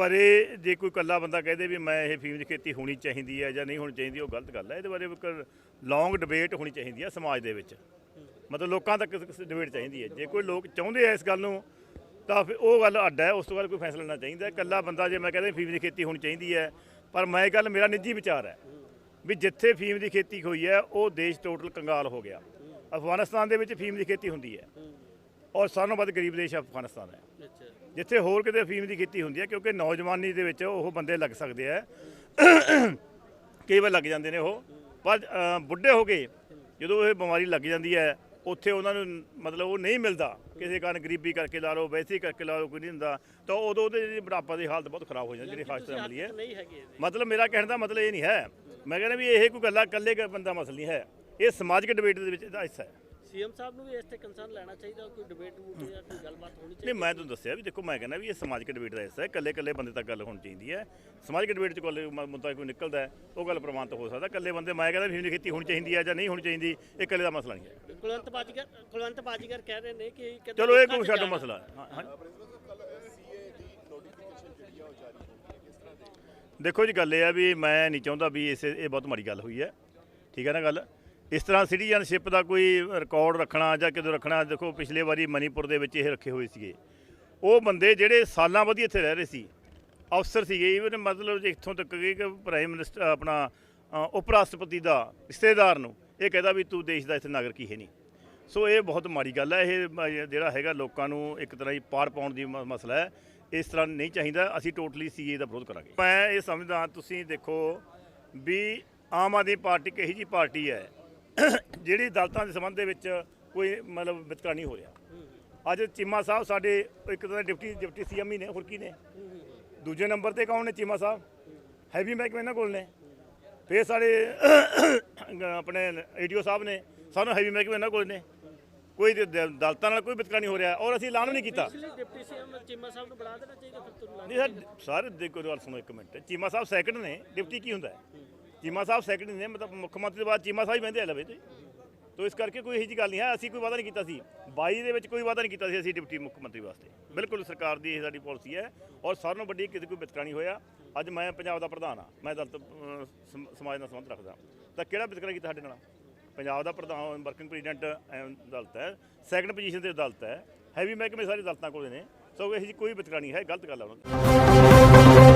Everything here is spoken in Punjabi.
ਬਾਰੇ ਜੇ ਕੋਈ ਕੱਲਾ ਬੰਦਾ ਕਹਦੇ ਵੀ ਮੈਂ ਇਹ ਫੀਮ ਦੀ ਖੇਤੀ ਹੋਣੀ ਚਾਹੀਦੀ ਹੈ ਜਾਂ ਨਹੀਂ ਹੋਣੀ ਚਾਹੀਦੀ, ਉਹ ਗਲਤ ਗੱਲ ਹੈ। ਇਹਦੇ ਬਾਰੇ ਇੱਕ ਲੌਂਗ ਡਿਬੇਟ ਹੋਣੀ ਚਾਹੀਦੀ ਹੈ ਸਮਾਜ ਦੇ ਵਿੱਚ। ਮਤਲਬ ਲੋਕਾਂ ਤੱਕ ਡਿਬੇਟ ਚਾਹੀਦੀ ਹੈ। ਜੇ ਕੋਈ ਲੋਕ ਚਾਹੁੰਦੇ ਆ ਇਸ ਗੱਲ ਨੂੰ, ਤਾਂ ਫਿਰ ਉਹ ਗੱਲ ਅੱਡ ਹੈ। ਉਸ ਤੋਂ ਬਾਅਦ ਕੋਈ ਫੈਸਲਾ ਲੈਣਾ ਚਾਹੀਦਾ ਹੈ। ਇਕੱਲਾ ਬੰਦਾ ਜੇ ਮੈਂ ਕਹਿੰਦਾ ਫੀਮ ਦੀ ਖੇਤੀ ਹੋਣੀ ਚਾਹੀਦੀ ਹੈ, ਪਰ ਮੈਂ ਇਹ ਗੱਲ, ਮੇਰਾ ਨਿੱਜੀ ਵਿਚਾਰ ਹੈ ਵੀ ਜਿੱਥੇ ਫੀਮ ਦੀ ਖੇਤੀ ਹੋਈ ਹੈ, ਉਹ ਦੇਸ਼ ਟੋਟਲ ਕੰਗਾਲ ਹੋ ਗਿਆ। ਅਫਗਾਨਿਸਤਾਨ ਦੇ ਵਿੱਚ ਫੀਮ ਦੀ ਖੇਤੀ ਹੁੰਦੀ ਹੈ। ਔਰ ਸਾਰਿਆਂ ਵੱਧ ਗਰੀਬ ਦੇਸ਼ ਅਫਗਾਨਿਸਤਾਨ ਹੈ। ਜਿੱਥੇ ਹੋਰ ਕਿਤੇ ਅਫੀਮ ਦੀ ਖੇਤੀ ਹੁੰਦੀ ਹੈ ਕਿਉਂਕਿ ਨੌਜਵਾਨੀ ਦੇ ਵਿੱਚ ਉਹ ਬੰਦੇ ਲੱਗ ਸਕਦੇ ਆ ਕਈ ਵਾਰ ਲੱਗ ਜਾਂਦੇ ਨੇ ਉਹ। ਪਰ ਬੁੱਢੇ ਹੋ ਗਏ ਜਦੋਂ ਇਹ ਬਿਮਾਰੀ ਲੱਗ ਜਾਂਦੀ ਹੈ ਉੱਥੇ ਉਹਨਾਂ ਨੂੰ ਮਤਲਬ ਉਹ ਨਹੀਂ ਮਿਲਦਾ। ਕਿਸੇ ਕਾਰਨ ਗਰੀਬੀ ਕਰਕੇ ਲਾ ਲਓ ਵੈਸੇ ਕਰਕੇ ਲਾ ਲਓ ਕੋਈ ਨਹੀਂ ਹੁੰਦਾ। ਤਾਂ ਉਦੋਂ ਉਹਦੇ ਜਿਹੜੀ ਬੁਢਾਪਾ ਦੀ ਹਾਲਤ ਬਹੁਤ ਖਰਾਬ ਹੋ ਜਾਂਦੀ ਜਿਹੜੀ ਖਾਸ ਤਰ੍ਹਾਂ ਮਿਲੀ ਹੈ। ਮਤਲਬ ਮੇਰਾ ਕਹਿਣ ਦਾ ਮਤਲਬ ਇਹ ਨਹੀਂ ਹੈ। ਮੈਂ ਕਹਿੰਦਾ ਵੀ ਇਹ ਕੋਈ ਗੱਲਾਂ ਇਕੱਲੇ ਕ ਬੰਦਾ ਮਸਲਾ ਨਹੀਂ ਹੈ। ਇਹ ਸਮਾਜਿਕ ਡਿਬੇਟ ਦੇ ਵਿੱਚ ਇਹਦਾ ਹਿੱਸਾ ਹੈ। ਸੀਐਮ ਸਾਹਿਬ ਨੂੰ ਵੀ ਇਸ ਤੇ ਕੰਸਰਨ ਲੈਣਾ ਚਾਹੀਦਾ ਕੋਈ ਡਿਬੇਟ ਜਾਂ ਕੋਈ ਗੱਲਬਾਤ ਹੋਣੀ ਨਹੀਂ ਚਾਹੀਦੀ ਮੈਂ ਤੁਹਾਨੂੰ ਦੱਸਿਆ ਵੀ ਦੇਖੋ ਮੈਂ ਕਹਿੰਦਾ ਵੀ ਇਹ ਸਮਾਜਿਕ ਡਿਬੇਟ ਦਾ ਹਿੱਸਾ ਹੈ ਇਕੱਲੇ ਇਕੱਲੇ ਬੰਦੇ ਤੱਕ ਗੱਲ ਹੋਣੀ ਚਾਹੀਦੀ ਹੈ। ਸਮਾਜਿਕ ਡਿਬੇਟ 'ਚ ਕੋਈ ਮੁੱਦਾ ਕੋਈ ਨਿਕਲਦਾ ਉਹ ਗੱਲ ਪ੍ਰਵਾਨਿਤ ਹੋ ਸਕਦਾ। ਇਕੱਲੇ ਬੰਦੇ ਮੈਂ ਕਹਿੰਦਾ ਵੀ ਖੇਤੀ ਹੋਣੀ ਚਾਹੀਦੀ ਹੈ ਜਾਂ ਨਹੀਂ ਹੋਣੀ ਚਾਹੀਦੀ ਇਹ ਇਕੱਲੇ ਦਾ ਮਸਲਾ ਨਹੀਂ ਹੈ। ਕੁਲਵੰਤ ਬਾਜੀਗਰ ਕੁਲਵੰਤ ਬਾਜੀਗਰ ਕਹਿ ਰਹੇ ਨੇ ਕਿ ਚਲੋ ਇਹ ਕੋਈ ਜਾਣਾ। ਮਸਲਾ ਹਾਂ। ਦੇਖੋ ਜੀ ਗੱਲ ਇਹ ਆ ਵੀ ਮੈਂ ਨਹੀਂ ਚਾਹੁੰਦਾ ਵੀ ਇਸ ਇਹ ਬਹੁਤ ਮਾੜੀ ਗੱਲ ਹੋਈ ਹੈ। ਠੀਕ ਹੈ ਨਾ ਗੱਲ? ਇਸ ਤਰ੍ਹਾਂ ਸਿਟੀਜ਼ਨਸ਼ਿਪ ਦਾ ਕੋਈ ਰਿਕਾਰਡ ਰੱਖਣਾ ਜਾਂ ਕਿਦੋਂ ਰੱਖਣਾ, ਦੇਖੋ ਪਿਛਲੇ ਵਾਰੀ ਮਨੀਪੁਰ ਦੇ ਵਿੱਚ ਇਹ ਰੱਖੇ ਹੋਏ ਸੀਗੇ। ਉਹ ਬੰਦੇ ਜਿਹੜੇ ਸਾਲਾਂ ਵਧੀ ਇੱਥੇ ਰਹਿ ਰਹੇ ਸੀ, ਅਫਸਰ ਸੀਗੇ ਇਵਨ ਮਤਲਬ ਜੇ ਇੱਥੋਂ ਤੱਕ ਕਿ ਪ੍ਰਾਈਮ ਮਿਨਿਸਟਰ ਆਪਣਾ ਉਪ ਰਾਸ਼ਟਰਪਤੀ ਦਾ ਰਿਸ਼ਤੇਦਾਰ ਨੂੰ ਇਹ ਕਹਿੰਦਾ ਵੀ ਤੂੰ ਦੇਸ਼ ਦਾ ਇੱਥੇ ਨਾਗਰਿਕ ਹੀ ਹੈ ਨਹੀਂ। ਸੋ ਇਹ ਬਹੁਤ ਮਾੜੀ ਗੱਲ ਹੈ, ਇਹ ਜਿਹੜਾ ਹੈਗਾ ਲੋਕਾਂ ਨੂੰ ਇੱਕ ਤਰ੍ਹਾਂ ਹੀ ਪਾੜ ਪਾਉਣ ਦੀ ਮਸਲਾ ਹੈ। ਇਸ ਤਰ੍ਹਾਂ ਨਹੀਂ ਚਾਹੀਦਾ, ਅਸੀਂ ਟੋਟਲੀ ਸੀਏ ਦਾ ਵਿਰੋਧ ਕਰਾਂਗੇ। ਮੈਂ ਇਹ ਸਮਝਦਾ, ਤੁਸੀਂ ਦੇਖੋ ਵੀ ਆਮ ਆਦਮੀ ਪਾਰਟੀ ਕਹੀ ਜੀ ਪਾਰਟੀ ਹੈ ਜਿਹੜੀ ਦਲਤਾਂ ਦੇ ਸੰਬੰਧ ਦੇ ਵਿੱਚ ਕੋਈ ਮਤਲਬ ਵਿਤਕਰਾ ਨਹੀਂ ਹੋ ਰਿਹਾ। ਅੱਜ ਚੀਮਾ ਸਾਹਿਬ ਸਾਡੇ ਇੱਕ ਦੇ ਡਿਪਟੀ ਡਿਪਟੀ ਸੀਐਮ ਹੀ ਨੇ ਹੋਰ ਕੀ ਨੇ? ਦੂਜੇ ਨੰਬਰ ਤੇ ਕੌਣ ਨੇ ਚੀਮਾ ਸਾਹਿਬ? ਹੈਵੀ ਮਹਿਕਮੇ ਇਹਨਾਂ ਕੋਲ ਨੇ। ਫਿਰ ਸਾਡੇ ਆਪਣੇ ਏਡੀਓ ਸਾਹਿਬ ਨੇ ਸਾਨੂੰ ਹੈਵੀ ਮਹਿਕਮੇ ਇਹਨਾਂ ਕੋਲ ਨੇ। ਕੋਈ ਦਲਤਾਂ ਨਾਲ ਕੋਈ ਵਿਤਕਰਾ ਨਹੀਂ ਹੋ ਰਿਹਾ ਔਰ ਅਸੀਂ ਐਲਾਨ ਵੀ ਨਹੀਂ ਕੀਤਾ। ਪਿਛਲੇ ਡਿਪਟੀ ਸੀਐਮ ਚੀਮਾ ਸਾਹਿਬ ਨੂੰ ਬਣਾ ਦੇਣਾ ਚਾਹੀਦਾ ਫਿਰ ਤੁਹਾਨੂੰ ਨਹੀਂ ਸਰ ਸਾਰੇ ਦੇਖੋ ਗੱਲ ਸੁਣੋ ਇੱਕ ਮਿੰਟ। ਚੀਮਾ ਸਾਹਿਬ ਸੈਕੰਡ ਨੇ। ਡਿਪਟੀ ਕੀ ਹੁੰਦਾ ਹੈ? ਚੀਮਾ ਸਾਹਿਬ ਸੈਕਟਰੀ ਨੇ, ਮਤਲਬ ਮੁੱਖ ਮੰਤਰੀ ਤੋਂ ਬਾਅਦ ਚੀਮਾ ਸਾਹਿਬ ਹੀ ਬਹਿੰਦੇ ਆ ਲਵੇ ਤੇ। ਤੋ ਇਸ ਕਰਕੇ ਕੋਈ ਇਹੋ ਜਿਹੀ ਗੱਲ ਨਹੀਂ ਹੈ, ਅਸੀਂ ਕੋਈ ਵਾਅਦਾ ਨਹੀਂ ਕੀਤਾ ਸੀ। 22 ਦੇ ਵਿੱਚ ਕੋਈ ਵਾਅਦਾ ਨਹੀਂ ਕੀਤਾ ਸੀ ਅਸੀਂ ਡਿਪਟੀ ਮੁੱਖ ਮੰਤਰੀ ਵਾਸਤੇ। ਬਿਲਕੁਲ ਸਰਕਾਰ ਦੀ ਇਹ ਸਾਡੀ ਪਾਲਿਸੀ ਹੈ ਔਰ ਸਾਰਿਆਂ ਨਾਲੋਂ ਵੱਡੀ ਕਿਤੇ ਕੋਈ ਵਿਤਕਰਾ ਨਹੀਂ ਹੋਇਆ। ਅੱਜ ਮੈਂ ਪੰਜਾਬ ਦਾ ਪ੍ਰਧਾਨ ਆ ਮੈਂ ਦਲਤ ਸਮਾਜ ਨਾਲ ਸੰਬੰਧ ਰੱਖਦਾ। ਤਾਂ ਕਿਹੜਾ ਵਿਤਕਰਾ ਕੀਤਾ ਸਾਡੇ ਨਾਲ? ਪੰਜਾਬ ਦਾ ਪ੍ਰਧਾਨ ਵਰਕਿੰਗ ਪ੍ਰੈਜ਼ੀਡੈਂਟ ਦਲਤ ਹੈ। ਸੈਕੰਡ ਪੋਜੀਸ਼ਨ ਤੇ ਅਦਾਲਤ ਹੈ। ਹੈਵੀ ਮਹਿਕਮੇ ਸਾਰੇ ਅਦਾਲਤਾਂ ਕੋਲ ਨੇ। ਸੋ ਇਹ ਜਿਹੀ ਕੋਈ ਵਿਤਕਰਾ ਨਹੀਂ ਹੈ ਗਲਤ ਗੱਲ ਹੈ ਉਹਨਾਂ ਦੀ।